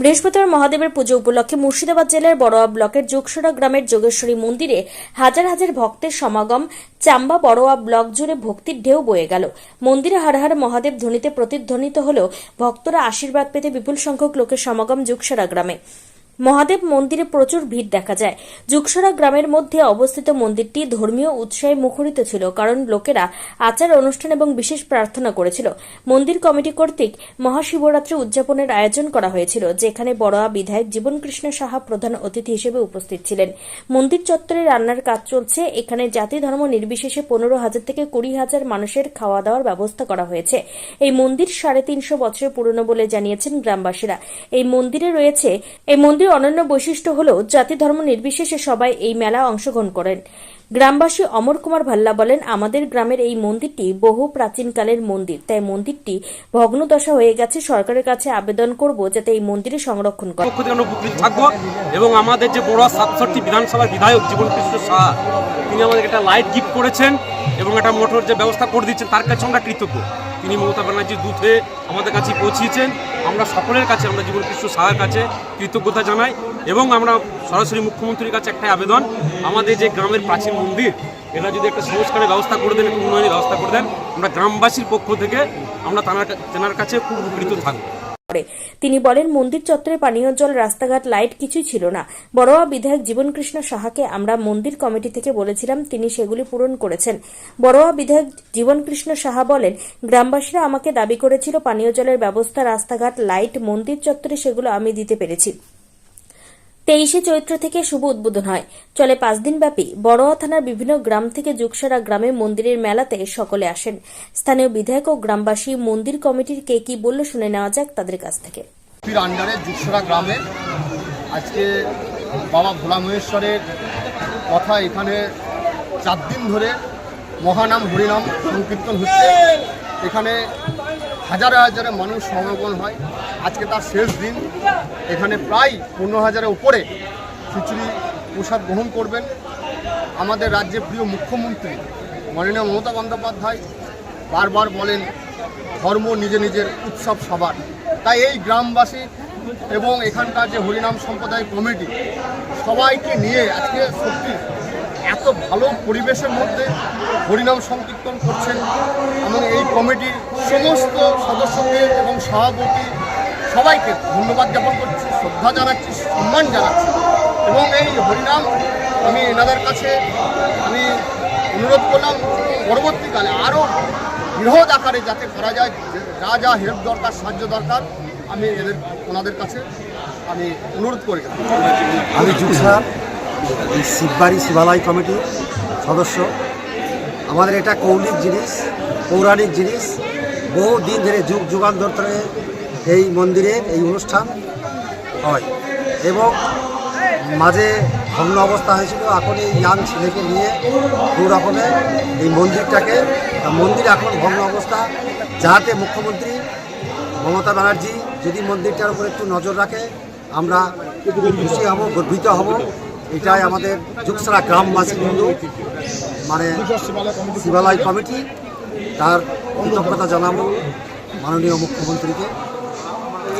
বৃহস্পতিবার মহাদেবের পুজো উপলক্ষে মুর্শিদাবাদ জেলার বড়োয়া ব্লকের যোগসরা গ্রামের যোগেশ্বরী মন্দিরে হাজার হাজার ভক্তের সমাগম, চাম্বা বড়োয়া ব্লক জুড়ে ভক্তির ঢেউ বয়ে গেল। মন্দিরে হার হার মহাদেব ধ্বনিতে প্রতিধ্বনিত হলেও ভক্তরা আশীর্বাদ পেতে বিপুল সংখ্যক লোকের সমাগম যোগসরা গ্রামে। মহাদেব মন্দিরে প্রচুর ভিড় দেখা যায়। যুগসরা গ্রামের মধ্যে অবস্থিত মন্দিরটি ধর্মীয় উৎসাহে মুখরিত ছিল, কারণ লোকেরা আচার অনুষ্ঠান এবং বিশেষ প্রার্থনা করেছিল। মন্দির কমিটি কর্তৃক মহাশিবরাত্রি উদযাপনের আয়োজন করা হয়েছিল, যেখানে বড়োয়া বিধায়ক জীবনকৃষ্ণ সাহা প্রধান অতিথি হিসেবে উপস্থিত ছিলেন। মন্দির চত্বরে রান্নার কাজ চলছে, এখানে জাতি ধর্ম নির্বিশেষে পনেরো হাজার থেকে কুড়ি হাজার মানুষের খাওয়া দাওয়ার ব্যবস্থা করা হয়েছে। এই মন্দির সাড়ে তিনশো বছরের পুরনো বলে জানিয়েছেন গ্রামবাসীরা। এই মন্দিরে রয়েছে, এই মন্দির অনন্য বৈশিষ্ট্য হল জাতি ধর্ম নির্বিশেষে সবাই এই মেলা অংশগ্রহণ করেন। গ্রামবাসী অমর কুমার ভাল্লা বলেন, আমাদের গ্রামের এই মন্দিরটি বহু প্রাচীনকালের মন্দির, তাই মন্দিরটি ভগ্নদশা হয়ে গেছে। সরকারের কাছে আবেদন করব যাতে এই মন্দিরে সংরক্ষণ করে এবং আমাদের যে বড় সাতষট্টি বিধানসভার বিধায়ক জীবন কৃষ্ণ সাহা তিনি আমাদের একটা লাইট গিফট করেছেন এবং একটা মোটর যে ব্যবস্থা করে দিচ্ছেন, তার কাছে আমরা কৃতজ্ঞ। তিনি মমতা ব্যানার্জির দুধে আমাদের কাছে পৌঁছিয়েছেন। আমরা সকলের কাছে, আমরা জীবনকৃষ্ণ সাহার কাছে কৃতজ্ঞতা জানাই এবং আমরা সরাসরি মুখ্যমন্ত্রীর কাছে একটা আবেদন। আমাদের যে গ্রামের প্রাচীন মন্দির, এটা যদি একটা সংস্কারের ব্যবস্থা করে দেন, একটা উন্নয়নের ব্যবস্থা করে দেন, আমরা গ্রামবাসীর পক্ষ থেকে আমরা তেনার কাছে খুব উপকৃত থাকব। করে তিনি বলেন, মন্দির চত্বরে পানীয় জল, রাস্তাঘাট, লাইট কিছুই ছিল না। বড়োয়া বিধায়ক জীবনকৃষ্ণ সাহাকে আমরা মন্দির কমিটি থেকে বলেছিলাম, তিনি সেগুলি পূরণ করেছেন। বড়োয়া বিধায়ক জীবনকৃষ্ণ সাহা বলেন, গ্রামবাসীরা আমাকে দাবি করেছিল, পানীয় জলের ব্যবস্থা, রাস্তাঘাট, লাইট, মন্দির চত্বরে সেগুলো আমি দিতে পেরেছি। তেইশে চৈত্র থেকে শুভ উদ্বোধন হয়। চলে পাঁচ দিন ব্যাপী বড়োয়া থানার বিভিন্ন গ্রাম থেকে যুগসারা গ্রামে মন্দিরের মেলাতে সকলে আসেন। স্থানীয় বিধায়ক ও গ্রামবাসী মন্দির কমিটির কে কি বলল শুনে নেওয়া যাক তাদের কাছ থেকে। গ্রামে আজকে বাবা ভোলা মহেশ্বরের কথা এখানে চার দিন ধরে মহানাম, হরিনাম, সংকীর্তন হচ্ছে। এখানে হাজারে হাজারে মানুষ সমাগম হয়। আজকে তার শেষ দিন। এখানে প্রায় পনেরো হাজারের উপরে খিচুড়ি প্রসাদ গ্রহণ করবেন। আমাদের রাজ্যের প্রিয় মুখ্যমন্ত্রী মাননীয় মমতা বন্দ্যোপাধ্যায় বারবার বলেন, ধর্ম নিজে নিজের উৎসব সবার। তাই এই গ্রামবাসী এবং এখানকার যে হরিনাম সম্প্রদায় কমিটি, সবাইকে নিয়ে আজকে সত্যি এত ভালো পরিবেশের মধ্যে হরিনাম সংকীর্তন করছেন এবং এই কমিটির সমস্ত সদস্যকে এবং সভাপতি সবাইকে ধন্যবাদ জ্ঞাপন করছি, শ্রদ্ধা জানাচ্ছি, সম্মান জানাচ্ছি। এবং এই হরিনাম আমি এনাদের কাছে আমি অনুরোধ করলাম, পরবর্তীকালে আরও বৃহৎ আকারে যাতে করা যায়, যা যা হেল্প দরকার, সাহায্য দরকার, আমি এদের ওনাদের কাছে আমি অনুরোধ করি আমি এই শিববাড়ি শিবালয় কমিটির সদস্য। আমাদের এটা কৌলিক জিনিস, পৌরাণিক জিনিস। বহু দিন ধরে যুগ যুগান্তর ধরে এই মন্দিরের এই অনুষ্ঠান হয় এবং মাঝে ভগ্ন অবস্থা হয়েছিল। এখন এই ইয়াং ছেলেকে নিয়ে দু রকমের এই মন্দিরটাকে মন্দির এখন ভগ্ন অবস্থা। যাতে মুখ্যমন্ত্রী মমতা ব্যানার্জি যদি মন্দিরটার উপর একটু নজর রাখে, আমরা খুশি হব, গর্বিত হব। এটাই আমাদের যুগসারা গ্রামবাসী বন্ধু মানে শিবালয় কমিটি তার কৃতজ্ঞতা জানাব মাননীয় মুখ্যমন্ত্রীকে।